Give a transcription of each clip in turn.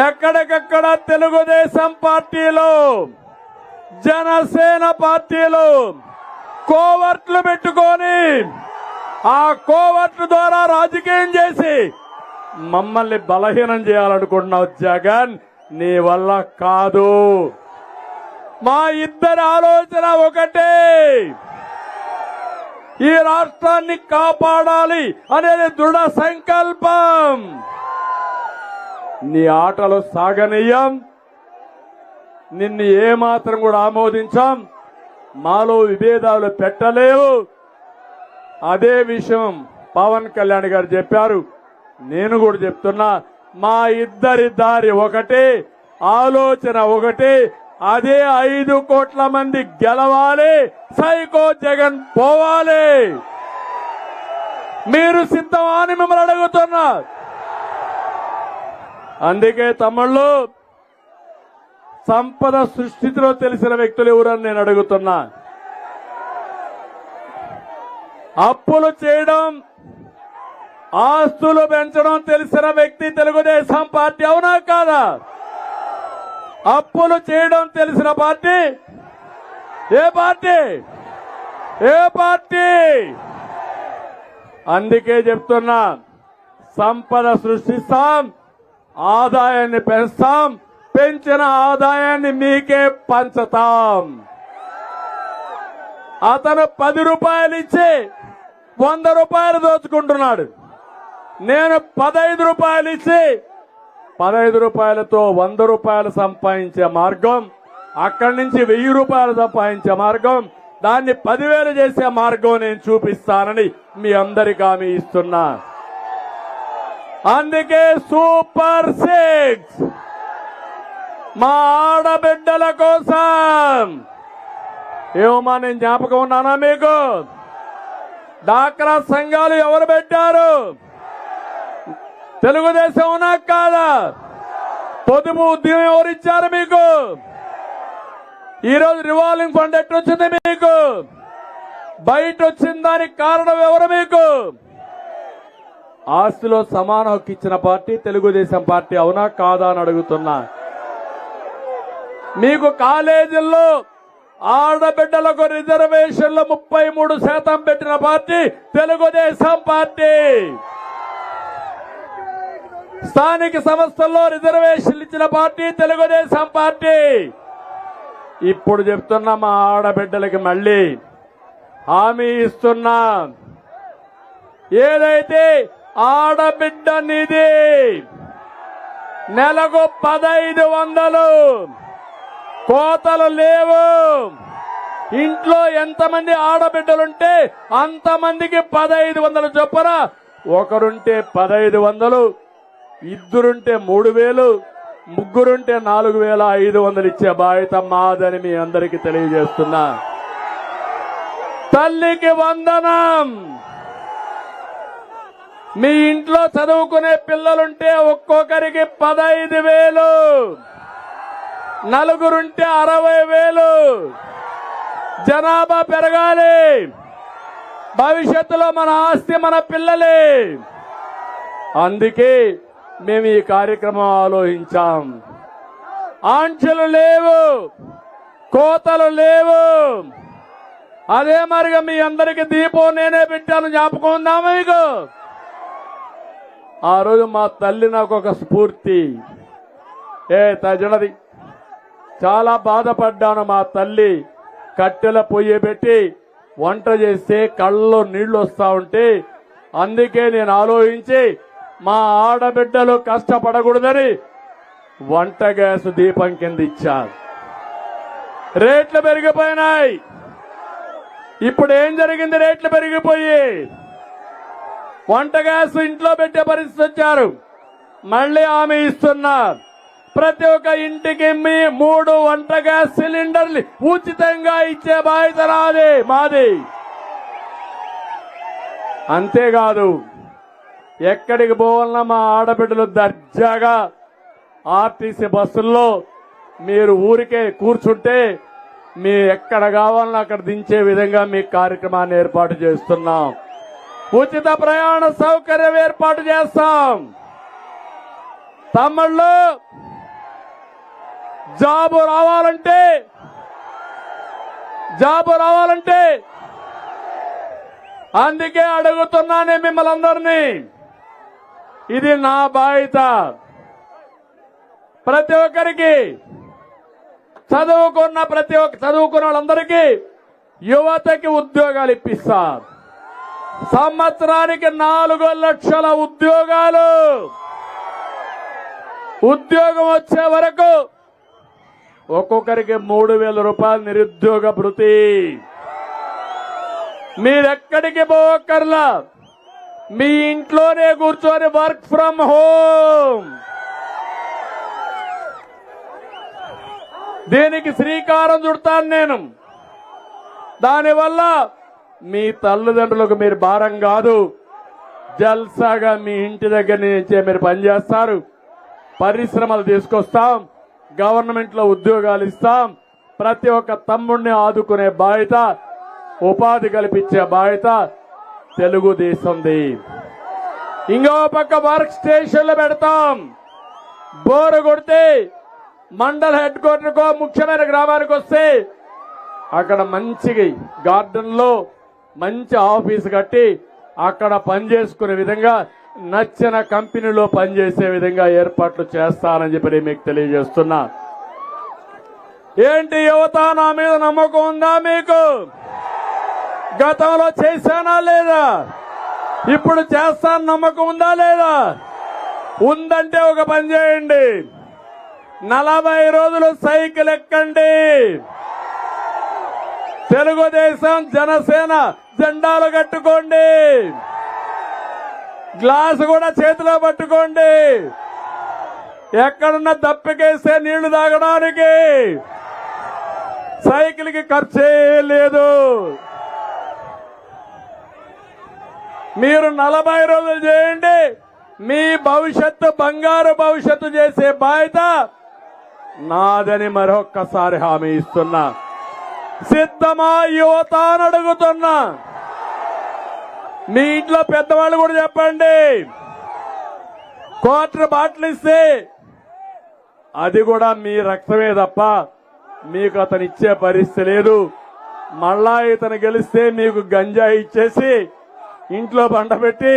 ఎక్కడికక్కడ తెలుగుదేశం పార్టీలో జనసేన పార్టీలు కోవర్ట్లు పెట్టుకొని ఆ కోవర్ట్ల ద్వారా రాజకీయం చేసి మమ్మల్ని బలహీనం చేయాలనుకుంటున్నావు జగన్ నీ వల్ల కాదు. మా ఇద్దరి ఆలోచన ఒకటే. ఈ రాష్ట్రాన్ని కాపాడాలి అనేది దృఢ సంకల్పం. నీ ఆటలు సాగనీయం. నిన్ను ఏమాత్రం కూడా ఆమోదించాం. మాలో విభేదాలు పెట్టలేవు. అదే విషయం పవన్ కళ్యాణ్ గారు చెప్పారు. నేను కూడా చెప్తున్నా మా ఇద్దరి దారి ఒకటే ఆలోచన ఒకటే అదే ఐదు కోట్ల మంది గెలవాలి సైకో జగన్ పోవాలి. మీరు సిద్ధమా అని మిమ్మల్ని అడుగుతున్నారు అందుకే తమ్ముళ్ళు సంపద సృష్టిలో తెలిసిన వ్యక్తులు ఎవరని నేను అడుగుతున్నా. అప్పులు చేయడం ఆస్తులు పెంచడం తెలిసిన వ్యక్తి తెలుగుదేశం పార్టీ అవునా కాదా? అప్పులు చేయడం తెలిసిన పార్టీ? ఏ పార్టీ? ఏ పార్టీ? అందుకే చెప్తున్నా సంపద సృష్టిస్తాం. ఆదాయాన్ని పెంచుతాం పెంచిన ఆదాయాన్ని మీకే పంచుతాం. అతను పది రూపాయలు ఇచ్చి వంద రూపాయలు దోచుకుంటున్నాడు. నేను పదహైదు రూపాయలు ఇచ్చి పదహైదు రూపాయలతో వంద రూపాయలు సంపాదించే మార్గం అక్కడి నుంచి వెయ్యి రూపాయలు సంపాదించే మార్గం దాన్ని పదివేలు చేసే మార్గం నేను చూపిస్తానని మీ అందరికీ హామీ ఇస్తున్నా. అందుకే సూపర్ సిక్స్. మా ఆడబిడ్డల కోసం. ఏమమ్మా నేను జ్ఞాపకం ఉన్నానా మీకు? డాక్రా సంఘాలు ఎవరు పెట్టారు? తెలుగుదేశం ఉన్నా కాదా? పొదుపు ఉద్యమం ఎవరు ఇచ్చారు మీకు? ఈరోజు రివాల్వింగ్ ఫండ్ ఎట్టొచ్చింది మీకు? బయట వచ్చిన దానికి కారణం ఎవరు మీకు? ఆస్తిలో సమాన హక్కు ఇచ్చిన పార్టీ తెలుగుదేశం పార్టీ అవునా కాదా అని అడుగుతున్నా. మీకు కాలేజీల్లో ఆడబిడ్డలకు రిజర్వేషన్లు ముప్పై మూడు శాతం పెట్టిన పార్టీ తెలుగుదేశం పార్టీ. స్థానిక సంస్థల్లో రిజర్వేషన్లు ఇచ్చిన పార్టీ తెలుగుదేశం పార్టీ. ఇప్పుడు చెప్తున్నా మా ఆడబిడ్డలకి మళ్ళీ హామీ ఇస్తున్నా. ఏదైతే ఆడబిడ్డ నిధి నెలకు పదైదు వందలు. కోతలు లేవు. ఇంట్లో ఎంతమంది ఆడబిడ్డలుంటే అంతమందికి పదహైదు వందలు చొప్పున ఒకరుంటే పదహైదు వందలు ఇద్దరుంటే మూడు వేలు ముగ్గురుంటే నాలుగు వేల ఐదు వందలు ఇచ్చే బాధ్యత మాదని మీ అందరికీ తెలియజేస్తున్నా. తల్లికి వందనం. మీ ఇంట్లో చదువుకునే పిల్లలుంటే ఒక్కొక్కరికి పదహైదు వేలు. నలుగురుంటే అరవై వేలు. జనాభా పెరగాలి. భవిష్యత్తులో మన ఆస్తి మన పిల్లలే. అందుకే మేము ఈ కార్యక్రమం ఆలోచించాం. ఆంక్షలు లేవు. కోతలు లేవు. అదే మరిగా మీ అందరికి దీపం నేనే పెట్టాను. జ్ఞాపకం ఉందా మీకు? ఆ రోజు మా తల్లి నాకు ఒక స్ఫూర్తి. ఏ తజనది చాలా బాధపడ్డాను మా తల్లి. కట్టెల పొయ్యి పెట్టి వంట చేస్తే కళ్ళలో నీళ్ళు వస్తూ ఉంటే అందుకే నేను ఆలోచించి మా ఆడబిడ్డలు కష్టపడకూడదని వంట గ్యాస్ దీపం కింద ఇచ్చారు రేట్లు పెరిగిపోయినాయి. ఇప్పుడు ఏం జరిగింది రేట్లు పెరిగిపోయి? వంట గ్యాస్ ఇంట్లో పెట్టే పరిస్థితి వచ్చారు. మళ్ళీ ఆమె ఇస్తున్నారు. ప్రతి ఒక్క ఇంటికి మీ మూడు వంట గ్యాస్ సిలిండర్లు ఉచితంగా ఇచ్చే బాధ్యత నాది మాది. అంతేకాదు ఎక్కడికి పోవాలన్నా మా ఆడబిడ్డలు దర్జాగా ఆర్టీసీ బస్సుల్లో మీరు ఊరికే కూర్చుంటే మీ ఎక్కడ కావాలన్నా అక్కడ దించే విధంగా మీ కార్యక్రమాన్ని ఏర్పాటు చేస్తున్నాం. ఉచిత ప్రయాణ సౌకర్యం ఏర్పాటు చేస్తాం. తమ్ముళ్ళు జాబు రావాలంటే జాబు రావాలంటే అందుకే అడుగుతున్నానే మిమ్మల్ని అందరినీ. ఇది నా బాధ్యత. ప్రతి ఒక్కరికి చదువుకున్న ప్రతి ఒక్క చదువుకున్న వాళ్ళందరికీ యువతకి ఉద్యోగాలు ఇప్పిస్తారు. సంవత్సరానికి నాలుగు లక్షల ఉద్యోగాలు. ఉద్యోగం వచ్చే వరకు ఒక్కొక్కరికి మూడు వేల రూపాయలు నిరుద్యోగ భృతి. మీరెక్కడికి పోక్కర్లా? మీ ఇంట్లోనే కూర్చొని వర్క్ ఫ్రమ్ హోమ్. దీనికి శ్రీకారం చుడతాను నేను. దానివల్ల మీ తల్లిదండ్రులకు మీరు భారం కాదు. జల్సాగా మీ ఇంటి దగ్గర నుంచే మీరు పనిచేస్తారు. పరిశ్రమలు తీసుకొస్తాం. గవర్నమెంట్లో ఉద్యోగాలు ఇస్తాం. ప్రతి ఒక్క తమ్ముడిని ఆదుకునే బాధ్యత ఉపాధి కల్పించే బాధ్యత తెలుగుదేశంది. ఇంకో పక్క వర్క్ స్టేషన్లు పెడతాం. బోరు కొడితే మండల హెడ్ క్వార్టర్కో ముఖ్యమైన గ్రామానికి వస్తే అక్కడ మంచి గార్డెన్లో మంచి ఆఫీస్ కట్టి అక్కడ పనిచేసుకునే విధంగా నచ్చిన కంపెనీలో పనిచేసే విధంగా ఏర్పాట్లు చేస్తానని చెప్పి మీకు తెలియజేస్తున్నా. ఏంటి యువత నా మీద నమ్మకం ఉందా మీకు? గతంలో చేశానా లేదా? ఇప్పుడు చేస్తాను నమ్మకం ఉందా లేదా? ఉందంటే ఒక పని చేయండి. నలభై రోజులు సైకిల్ ఎక్కండి. తెలుగుదేశం జనసేన జెండాలు కట్టుకోండి. గ్లాసు కూడా చేతిలో పట్టుకోండి. ఎక్కడున్న దప్పికేస్తే నీళ్ళు తాగడానికి సైకిల్కి ఖర్చే లేదు. మీరు నలభై రోజులు చేయండి. మీ భవిష్యత్తు బంగారు భవిష్యత్తు చేసే బాధ్యత నాదని మరొక్కసారి హామీ ఇస్తున్నా. సిద్ధమా యువత అని అడుగుతున్నా మీ ఇంట్లో పెద్దవాళ్ళు కూడా చెప్పండి. క్వార్టర్ బాటిల్ ఇస్తే అది కూడా మీ రక్తమే తప్ప మీకు అతను ఇచ్చే పరిస్థితి లేదు. మళ్ళా ఇతను గెలిస్తే మీకు గంజాయి ఇచ్చేసి ఇంట్లో బండబెట్టి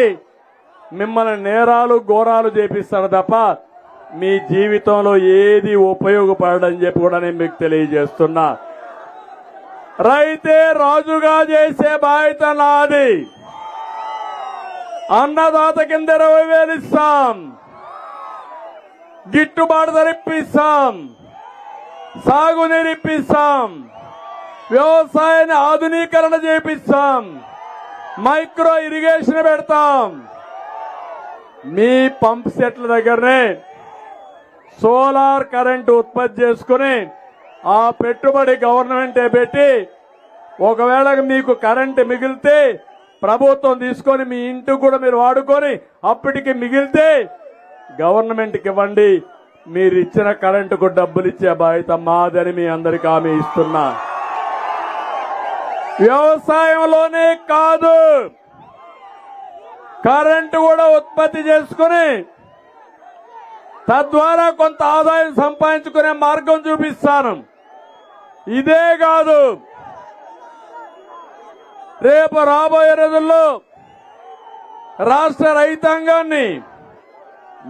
మిమ్మల్ని నేరాలు ఘోరాలు చేపిస్తాడు తప్ప మీ జీవితంలో ఏది ఉపయోగపడని చెప్పి కూడా నేను మీకు తెలియజేస్తున్నా. రైతే రాజుగా చేసే బాధ్యత నాది అన్నదాత కింద ఇరవై వేలు ఇస్తాం. గిట్టుబాటు ధరిప్పిస్తాం సాగునీరు ఇప్పిస్తాం. వ్యవసాయాన్ని ఆధునీకరణ చేపిస్తాం. మైక్రో ఇరిగేషన్ పెడతాం. మీ పంప్ సెట్ల దగ్గరనే సోలార్ కరెంట్ ఉత్పత్తి చేసుకుని ఆ పెట్టుబడి గవర్నమెంటే పెట్టి ఒకవేళ మీకు కరెంట్ మిగిలితే ప్రభుత్వం తీసుకొని మీ ఇంటికి కూడా మీరు వాడుకొని అప్పటికి మిగిలితే గవర్నమెంట్కి ఇవ్వండి మీరు ఇచ్చిన కరెంటుకు డబ్బులు ఇచ్చే బాధ్యత మాదని మీ అందరికి హామీ ఇస్తున్నా. వ్యవసాయంలోనే కాదు. కరెంటు కూడా ఉత్పత్తి చేసుకుని తద్వారా కొంత ఆదాయం సంపాదించుకునే మార్గం చూపిస్తాను. ఇదే కాదు. రేపు రాబోయే రోజుల్లో రాష్ట్ర రైతాంగాన్ని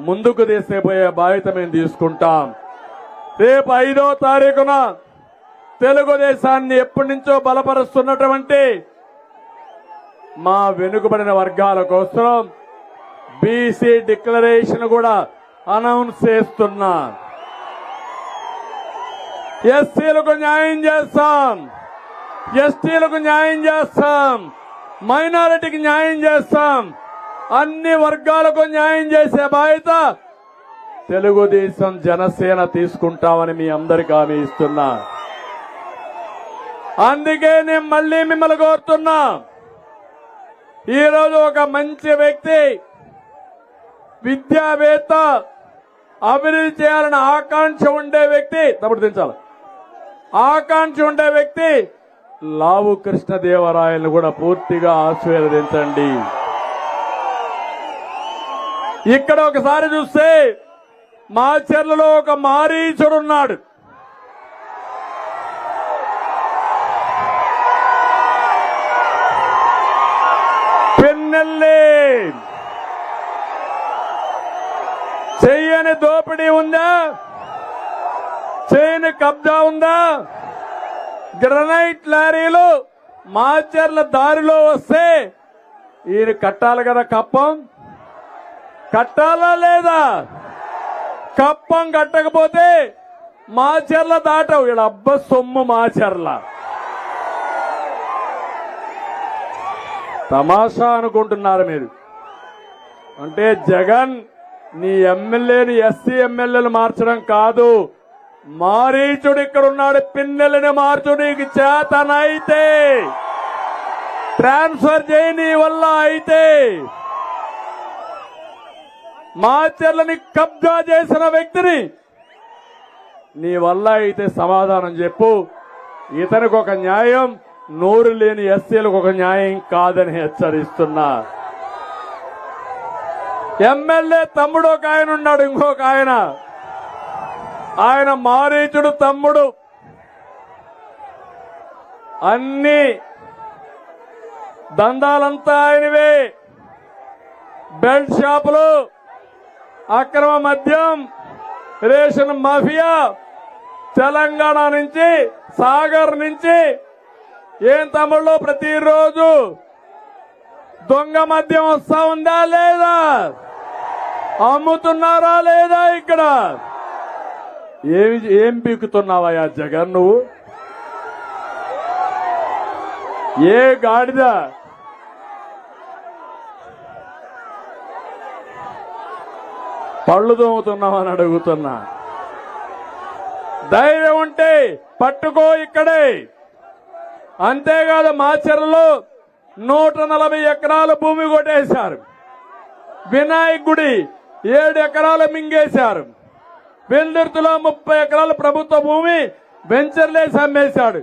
ముందుకు తీసేపోయే బాధ్యత మేము తీసుకుంటాం. రేపు ఐదో తారీఖున తెలుగుదేశాన్ని ఎప్పటి నుంచో బలపరుస్తున్నటువంటి మా వెనుకబడిన వర్గాల కోసం బీసీ డిక్లరేషన్ కూడా అనౌన్స్ చేస్తున్నా. ఎస్సీలకు న్యాయం చేస్తాం. ఎస్టీలకు న్యాయం చేస్తాం. మైనారిటీకి న్యాయం చేస్తాం. అన్ని వర్గాలకు న్యాయం చేసే బాధ్యత తెలుగుదేశం జనసేన తీసుకుంటామని మీ అందరికి హామీ ఇస్తున్నా. అందుకే నేను మళ్ళీ మిమ్మల్ని కోరుతున్నా. ఈరోజు ఒక మంచి వ్యక్తి విద్యావేత్త అభివృద్ధి చేయాలని ఆకాంక్ష ఉండే వ్యక్తి తప్పుడు దించాలి ఆకాంక్ష ఉండే వ్యక్తి లావు కృష్ణదేవరాయలను కూడా పూర్తిగా ఆశీర్వదించండి. ఇక్కడ ఒకసారి చూస్తే మా చెర్లలో ఒక మారీచుడున్నాడు పిన్నెల్లి. చెయ్యని దోపిడీ ఉందా? హుసేన్ కబ్జా ఉందా? గ్రనైట్ లారీలు మాచర్ల దారిలో వస్తే ఈయన కట్టాలి కదా కప్పం? కట్టాలా లేదా? కప్పం కట్టకపోతే మాచర్ల దాటవు. వీళ్ళ అబ్బ సొమ్ము మాచర్ల. తమాషా అనుకుంటున్నారు మీరు. అంటే జగన్ నీ ఎమ్మెల్యేని ఎస్సీ ఎమ్మెల్యేలు మార్చడం కాదు. మారీచుడు ఇక్కడ ఉన్నాడు పిన్నెలని మార్చు నీకు చేతనైతే. ట్రాన్స్ఫర్ చేయని వల్ల అయితే. మాచర్లని కబ్జా చేసిన వ్యక్తిని నీ వల్ల అయితే సమాధానం చెప్పు. ఇతనికి ఒక న్యాయం నోరు లేని ఎస్సీలకు ఒక న్యాయం కాదని హెచ్చరిస్తున్నా. ఎమ్మెల్యే తమ్ముడు ఒక ఆయన ఉన్నాడు ఇంకొక ఆయన. ఆయన మారీచుడు తమ్ముడు. అన్ని దందాలంతా ఆయనవే. బెల్ట్ షాపులు అక్రమ మద్యం రేషన్ మాఫియా తెలంగాణ నుంచి సాగర్ నుంచి ఏం తమిళలో ప్రతిరోజు? దొంగ మద్యం వస్తా ఉందా లేదా? అమ్ముతున్నారా లేదా ఇక్కడ? ఏమి ఏం పీకుతున్నావయ్యా జగన్ నువ్వు? ఏ గాడిద? పళ్ళు తోముతున్నామని అడుగుతున్నా. ధైర్యం ఉంటే పట్టుకో ఇక్కడే. అంతేకాదు మాచర్లలో నూట నలభై ఎకరాల భూమి కొట్టేశారు. వినాయకుడి ఏడు ఎకరాలు మింగేశారు. వెల్దుర్తిలో ముప్పై ఎకరాల ప్రభుత్వ భూమి వెంచర్లేసి అమ్మేశాడు.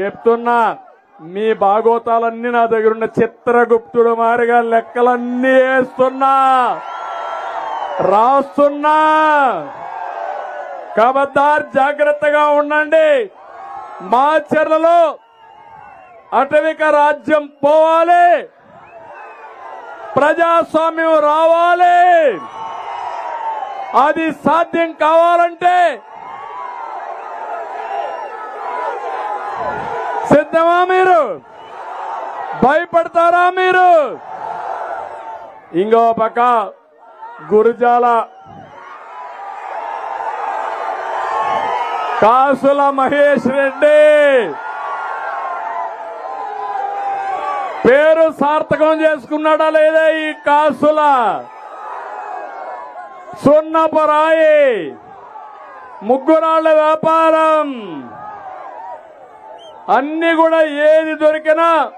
చెప్తున్నా మీ భాగోతాలన్నీ నా దగ్గరున్న చిత్రగుప్తుడు మారిగా లెక్కలన్నీ వేస్తున్నా. రాస్తున్నా. కబద్దార్ జాగ్రత్తగా ఉండండి. మా చర్లలో అటవిక రాజ్యం పోవాలి. ప్రజాస్వామ్యం రావాలి. అది సాధ్యం కావాలంటే సిద్ధమా మీరు? భయపడతారా మీరు? ఇంకో పక్క గురుజాల కాసుల మహేష్ రెడ్డి. పేరు సార్థకం చేసుకున్నాడా లేదా ఈ కాసుల? సున్నపరాయి ముగ్గురాళ్ళ వ్యాపారం. అన్ని కూడా ఏది దొరికినా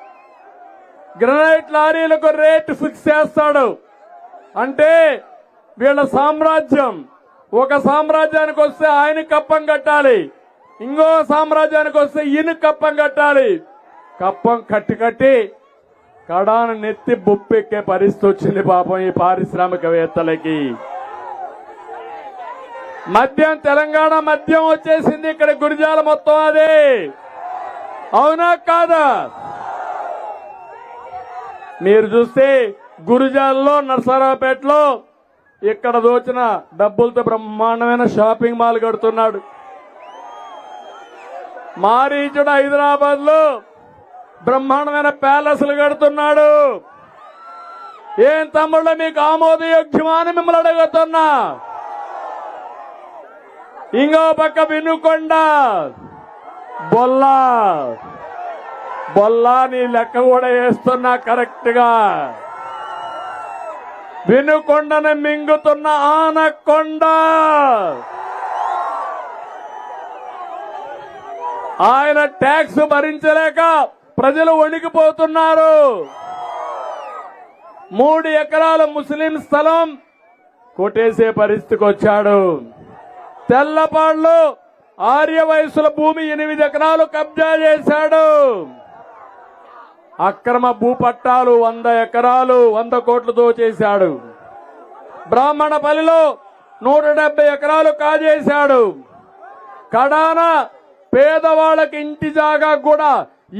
గ్రనైట్ లారీలకు రేటు ఫిక్స్ చేస్తాడు. అంటే వీళ్ళ సామ్రాజ్యం ఒక సామ్రాజ్యానికి వస్తే ఆయన కప్పం కట్టాలి. ఇంకో సామ్రాజ్యానికి వస్తే ఈయన కప్పం కట్టాలి. కప్పం కట్టి కట్టి కడాను నెత్తి బొప్పెక్కే పరిస్థితి వచ్చింది పాపం ఈ పారిశ్రామికవేత్తలకి. మద్యం తెలంగాణ మద్యం వచ్చేసింది ఇక్కడ గురిజాల మొత్తం అదే. అవునా కాదా? మీరు చూస్తే గురిజాల్లో నర్సరావుపేటలో ఇక్కడ దోచిన డబ్బులతో బ్రహ్మాండమైన షాపింగ్ మాల్ కడుతున్నాడు. మారీచుడు హైదరాబాద్లో బ్రహ్మాండమైన ప్యాలెస్లు కడుతున్నాడు. ఏం తమ్ముళ్ళ మీకు ఆమోదయోగ్యమా అని మిమ్మల్ని అడుగుతున్నా. ఇంకో పక్క వినుకొండ. బొల్లా. బొల్లా నీ లెక్క కూడా వేస్తున్నా కరెక్ట్గా వినుకొండను మింగుతున్న ఆనకొండ. ఆయన ట్యాక్స్ భరించలేక ప్రజలు వణికిపోతున్నారు. మూడు ఎకరాల ముస్లిం స్థలం కొట్టేసే పరిస్థితికి వచ్చాడు. తెల్లపాళ్ళు ఆర్య వయసుల భూమి ఎనిమిది ఎకరాలు కబ్జా చేశాడు. అక్రమ భూపట్టాలు వంద ఎకరాలు వంద కోట్లతో చేశాడు బ్రాహ్మణపల్లిలో నూట డెబ్బై ఎకరాలు కాజేశాడు. కడాన పేదవాళ్ళకి ఇంటి జాగా కూడా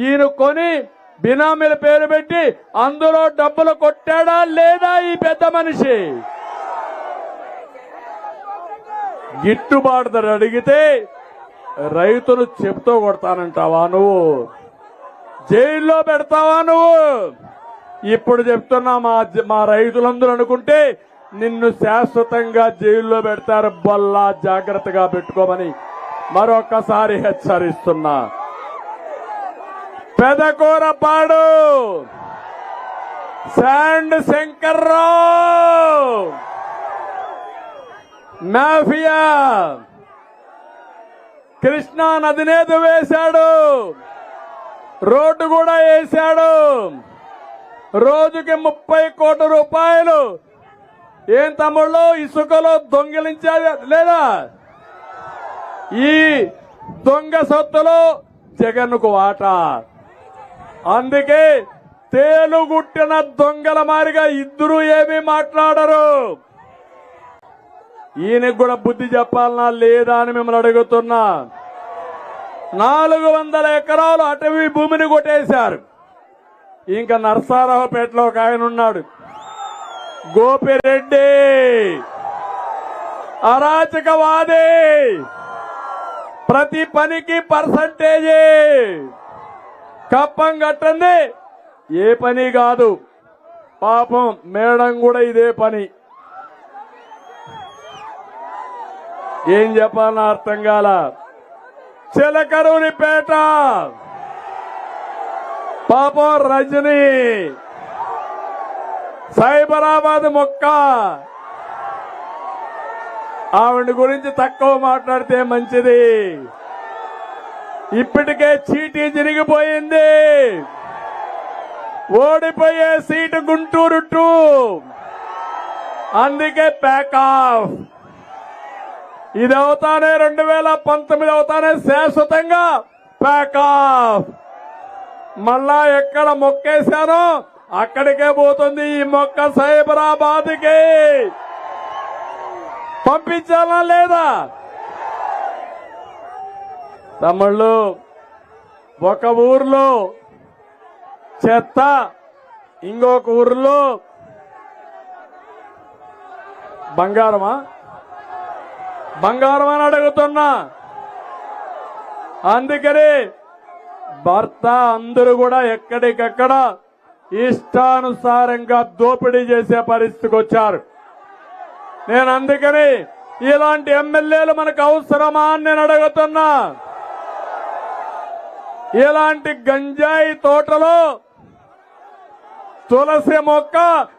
ఈయన కొని బినామీల పేరు పెట్టి అందులో డబ్బులు కొట్టాడా లేదా ఈ పెద్ద మనిషి? గిట్టుబాటు ధర అడిగితే రైతులు చెప్తూ కొడతానంటావా నువ్వు? జైల్లో పెడతావా నువ్వు? ఇప్పుడు చెప్తున్నా మా మా రైతులందరూ అనుకుంటే నిన్ను శాశ్వతంగా జైల్లో పెడతారు బల్లా జాగ్రత్తగా పెట్టుకోమని మరొకసారి హెచ్చరిస్తున్నా. పెదకూరపాడు. శాండ్ శంకర్రావు. మాఫియా! కృష్ణా నదినే వేశాడు. రోడ్డు కూడా వేశాడు. రోజుకి ముప్పై కోట్ల రూపాయలు. ఏం తమ్ముళ్ళు? ఇసుకలో దొంగిలించాలి లేదా? ఈ దొంగ సొత్తులో జగన్కు ఆట అందుకే తేలుగుట్టిన దొంగల మారిగా ఇద్దరు ఏమీ మాట్లాడరు. ఈయనకు కూడా బుద్ధి చెప్పాలనా లేదా అని మిమ్మల్ని అడుగుతున్నా. నాలుగు వందల ఎకరాలు అటవీ భూమిని కొట్టేశారు. ఇంకా నర్సారావుపేటలో ఒక ఆయన ఉన్నాడు. గోపిరెడ్డి. అరాచకవాది. ప్రతి పనికి పర్సంటేజీ. కప్పం కట్టండి ఏ పని కాదు. పాపం మేడం కూడా ఇదే పని. ఏం చెప్పాలన్నా అర్థం కాల. చిలకరునిపేట. పాపం రజని. సైబరాబాద్ మొక్క. ఆవిడ గురించి తక్కువ మాట్లాడితే మంచిది. ఇప్పటికే చీటీ జరిగిపోయింది. ఓడిపోయే సీటు గుంటూరు టూ. అందుకే ప్యాక్ ఆఫ్ ఇది అవుతానే రెండు వేల పంతొమ్మిది అవుతానే శాశ్వతంగా. ప్యాకాఫ్ మళ్ళా ఎక్కడ మొక్కేశానో అక్కడికే పోతుంది ఈ మొక్క సైబరాబాద్కి. పంపించాలా లేదా? తమ్ముళ్ళు ఒక ఊర్లో చెత్త ఇంకొక ఊర్లో బంగారమా? బంగారం అని అడుగుతున్నా. అందుకని భర్త అందరూ కూడా ఎక్కడికక్కడ ఇష్టానుసారంగా దోపిడీ చేసే పరిస్థితికి వచ్చారు. నేను అందుకని ఇలాంటి ఎమ్మెల్యేలు మనకు అవసరమా అని నేను అడుగుతున్నా. ఇలాంటి గంజాయి తోటలో తులసి మొక్క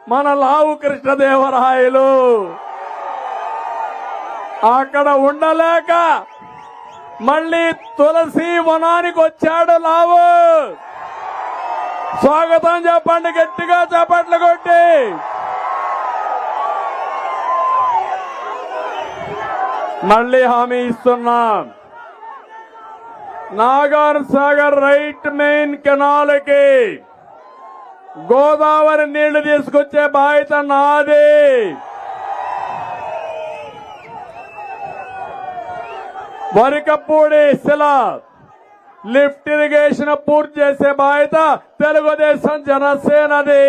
మన లావు కృష్ణదేవరాయలు. అక్కడ ఉండలేక మళ్ళీ తులసి వనానికి వచ్చాడు లావు. స్వాగతం చెప్పండి గట్టిగా చప్పట్లు కొట్టి. మళ్ళీ హామీ ఇస్తున్నాం. నాగార్ సాగర్ రైట్ మెయిన్ కెనాల్కి గోదావరి నీళ్ళు తీసుకొచ్చే బాధ్యత నాది. వరికపూడి శిల లిఫ్ట్ ఇరిగేషన్ పూర్తి చేసే బాధ్యత తెలుగుదేశం జనసేనది.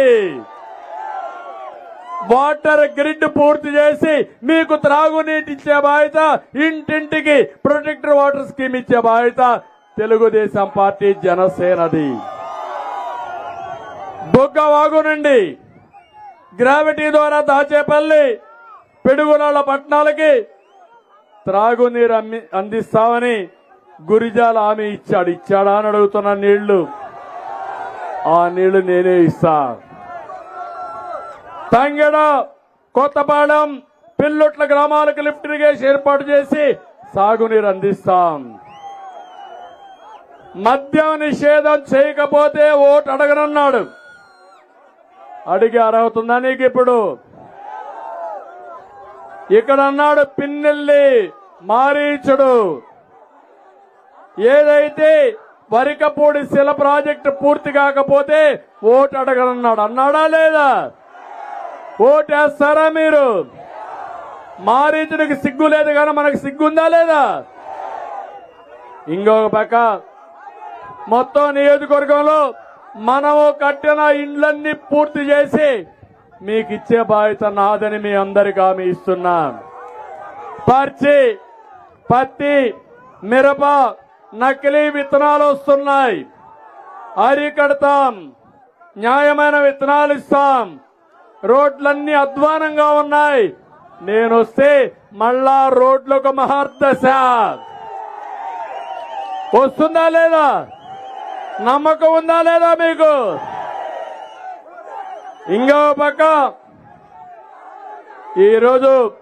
వాటర్ గ్రిడ్ పూర్తి చేసి మీకు త్రాగునీటి ఇచ్చే బాధ్యత ఇంటింటికి ప్రొటెక్టర్ వాటర్ స్కీమ్ ఇచ్చే బాధ్యత తెలుగుదేశం పార్టీ జనసేనది. బుగ్గ వాగు నుండి గ్రావిటీ ద్వారా దాచేపల్లి పిడుగులాల పట్టణాలకి త్రాగునీరు అమ్మి అందిస్తామని గురిజాల హామీ ఇచ్చాడు. ఇచ్చాడా అని అడుగుతున్న నీళ్ళు. ఆ నీళ్ళు నేనే ఇస్తా. తంగెడ కొత్తపాలెం పిల్లొట్ల గ్రామాలకు లిఫ్ట్ ఇరిగేషన్ ఏర్పాటు చేసి సాగునీరు అందిస్తాం. మద్యం నిషేధం చేయకపోతే ఓటు అడగనన్నాడు. అడిగి అర్హత నీకు ఇప్పుడు? ఇక్కడ అన్నాడు పిన్నెల్లి. మారీచుడు. ఏదైతే వరికపూడి శిల ప్రాజెక్టు పూర్తి కాకపోతే ఓటు అడగనన్నాడు. అన్నాడా లేదా? ఓటేస్తారా మీరు? మారీచుడికి సిగ్గు లేదు కానీ మనకు సిగ్గుందా లేదా? ఇంకొక పక్క మొత్తం నియోజకవర్గంలో మనము కట్టిన ఇండ్లన్నీ పూర్తి చేసి మీకు ఇచ్చే బాధ్యత నాదని మీ అందరికీ హామీ ఇస్తున్నా. పర్చి పత్తి మిరప నకిలీ విత్తనాలు వస్తున్నాయి. అరికడతాం న్యాయమైన విత్తనాలు ఇస్తాం. రోడ్లన్నీ అధ్వానంగా ఉన్నాయి. నేను వస్తే మళ్ళా రోడ్లకు మహర్దశ. వస్తుందా లేదా? నమ్మకం ఉందా లేదా మీకు? ఇంకో పక్క. ఈరోజు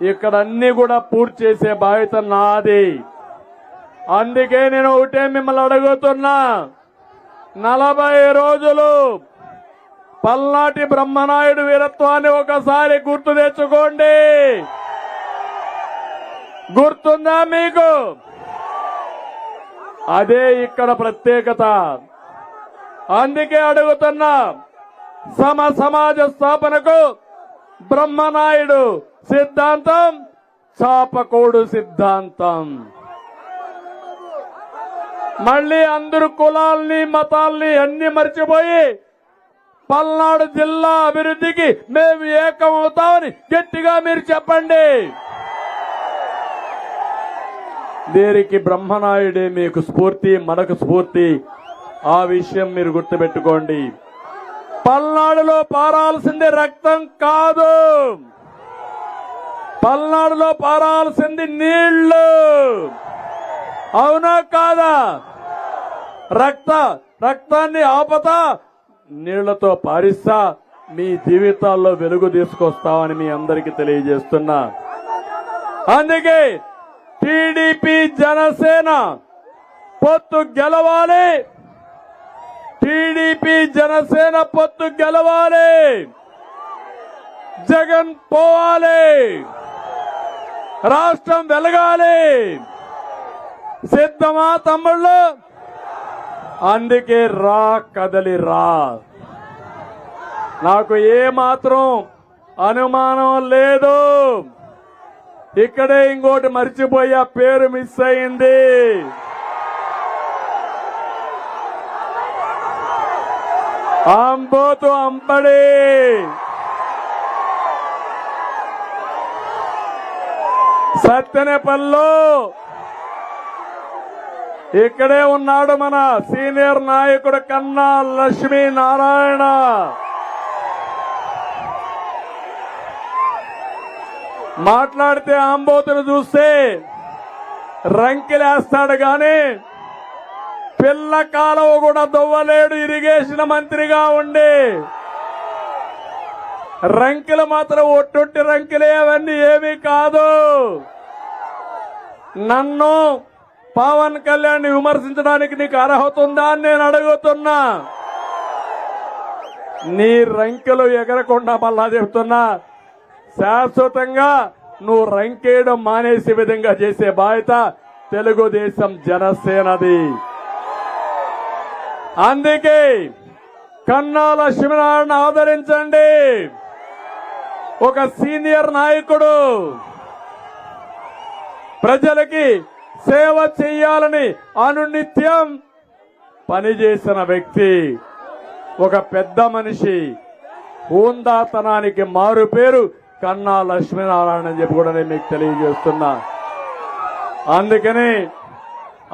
ఇక్కడ అన్ని కూడా పూర్తి చేసే బాధ్యత నాది. అందుకే నేను ఒకటే మిమ్మల్ని అడుగుతున్నా. నలభై రోజులు పల్నాటి బ్రహ్మనాయుడు వీరత్వాన్ని ఒకసారి గుర్తు తెచ్చుకోండి. గుర్తుందా మీకు? అదే ఇక్కడ ప్రత్యేకత. అందుకే అడుగుతున్నా సమ సమాజ స్థాపనకు బ్రహ్మనాయుడు సిద్ధాంతం. చాపకోడు సిద్ధాంతం. మళ్ళీ అందరు కులాల్ని మతాల్ని అన్ని మర్చిపోయి పల్నాడు జిల్లా అభివృద్ధికి మేము ఏకమవుతామని గట్టిగా మీరు చెప్పండి. దీనికి బ్రహ్మనాయుడే మీకు స్ఫూర్తి మనకు స్ఫూర్తి ఆ విషయం మీరు గుర్తుపెట్టుకోండి. పల్నాడులో పారాల్సింది రక్తం కాదు. పల్నాడులో పారాల్సింది నీళ్ళు. అవునా కాదా? రక్త రక్తాన్ని ఆపత నీళ్ళతో పారిస్తా మీ జీవితాల్లో వెలుగు తీసుకొస్తామని మీ అందరికీ తెలియజేస్తున్నా. అందుకే టీడీపీ జనసేన పొత్తు గెలవాలి. టీడీపీ జనసేన పొత్తు గెలవాలి. జగన్ పోవాలి. రాష్ట్రం వెలగాలి. సిద్ధమా తమ్ముళ్ళు? అందుకే రా కదలి రా. నాకు ఏ మాత్రం అనుమానం లేదు. ఇక్కడే ఇంకోటి మర్చిపోయా పేరు మిస్ అయింది. అంబోతు అంబడే. సత్తెనపల్లిలో ఇక్కడే ఉన్నాడు మన సీనియర్ నాయకుడు కన్నా లక్ష్మీ నారాయణ. మాట్లాడితే ఆంబోతును చూస్తే రంకిలేస్తాడు గాని పిల్ల కాలువ కూడా దొవ్వలేడు ఇరిగేషన్ మంత్రిగా ఉండి. రంకెలు మాత్రం ఒట్టొట్టి రంకిలే అవన్నీ ఏమీ కాదు. నన్ను పవన్ కళ్యాణ్ విమర్శించడానికి నీకు అర్హత ఉందా అని నేను అడుగుతున్నా. నీ రంకెలు ఎగరకుండా మళ్ళా చెప్తున్నా. శాశ్వతంగా నువ్వు రంకేయడం మానేసే విధంగా చేసే బాధ్యత తెలుగుదేశం జనసేనది. అందుకే కన్నాల శివనారాయణ ఆదరించండి. ఒక సీనియర్ నాయకుడు ప్రజలకి సేవ చేయాలని అనునిత్యం పనిచేసిన వ్యక్తి. ఒక పెద్ద మనిషి. హూందాతనానికి మారు పేరు కన్నా లక్ష్మీనారాయణ అని చెప్పి కూడా నేను మీకు తెలియజేస్తున్నా. అందుకని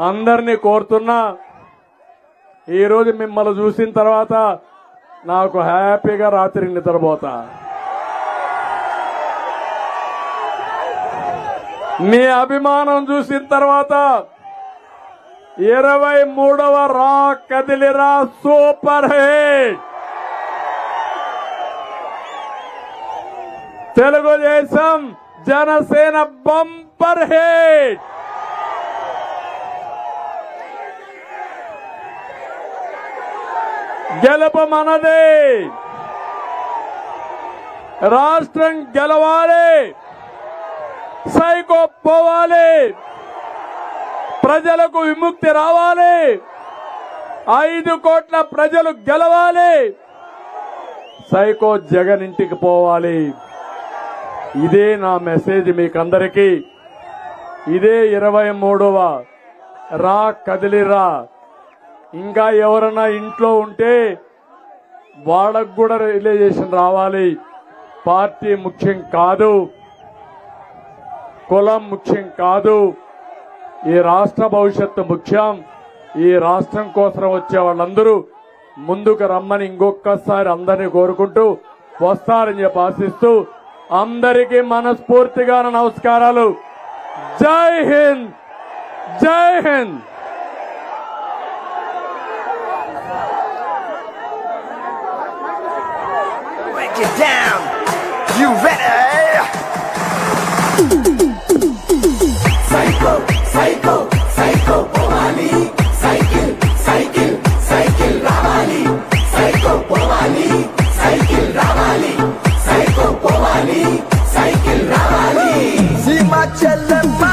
అందరినీ కోరుతున్నా ఈరోజు మిమ్మల్ని చూసిన తర్వాత నాకు హ్యాపీగా రాత్రి నిద్రపోతా. మీ అభిమానం చూసిన తర్వాత ఇరవై మూడవ రా కదిలిరా super hit. Telugu Desam Janasena bumper hit. గెలుపు మనది. రాష్ట్రం గెలవాలి. సైకో పోవాలి. ప్రజలకు విముక్తి రావాలి. ఐదు కోట్ల ప్రజలు గెలవాలి. సైకో జగన్ ఇంటికి పోవాలి. ఇదే నా మెసేజ్ మీకందరికీ. ఇదే ఇరవై మూడవ రా కదిలిరా ఇంకా ఎవరన్నా ఇంట్లో ఉంటే వాళ్ళకు కూడా రిలైజేషన్ రావాలి. పార్టీ ముఖ్యం కాదు. కులం ముఖ్యం కాదు. ఈ రాష్ట్ర భవిష్యత్తు ముఖ్యం. ఈ రాష్ట్రం కోసం వచ్చే వాళ్ళందరూ ముందుకు రమ్మని ఇంకొకసారి అందరినీ కోరుకుంటూ వస్తారని చెప్పి ఆశిస్తూ అందరికీ మనస్ఫూర్తిగా నమస్కారాలు. జై హింద్! జై Hind! Break it down. You better! Tell them.